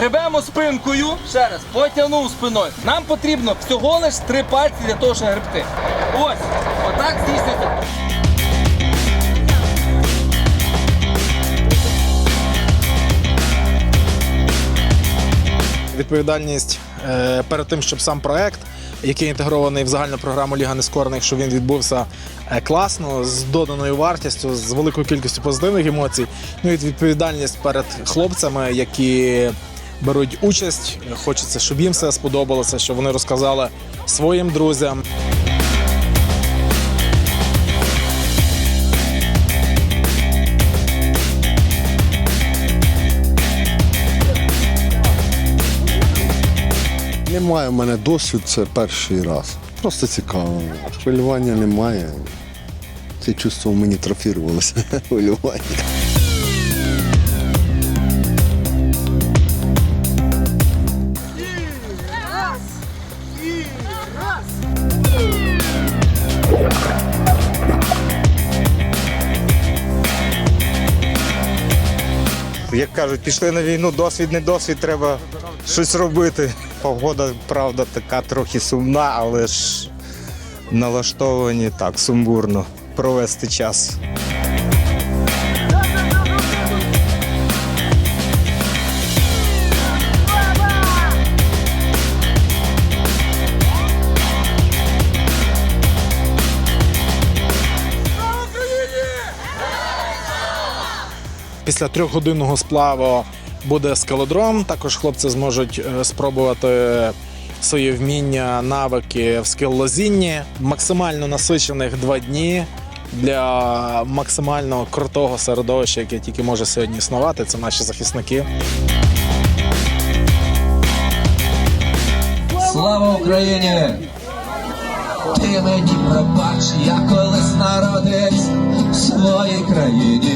Гребемо спинкою. Ще раз, потягнув спиною. Нам потрібно всього лиш три пальці для того, щоб гребти. Ось, отак здійснюється. відповідальність е, перед тим, щоб сам проект, який інтегрований в загальну програму Ліга Нескорених, щоб він відбувся е, класно, з доданою вартістю, з великою кількістю позитивних емоцій. Ну і відповідальність перед хлопцями, які беруть участь. Хочеться, щоб їм все сподобалося, щоб вони розказали своїм друзям. Немає в мене досвід, це перший раз. Просто цікаво. Хвилювання немає. Це чувство мені трофірувалося. Хвилювання. Як кажуть, пішли на війну, досвід не досвід, треба щось робити. Погода, правда, така трохи сумна, але ж налаштовані так сумбурно провести час. Після трьохгодинного сплаву буде скалодром. Також хлопці зможуть е, спробувати свої вміння, навики в скеллозінні. Максимально насичених два дні для максимально крутого середовища, яке тільки може сьогодні існувати. Це наші захисники. Слава Україні! Ти мені пробач, я колись народився в своїй країні.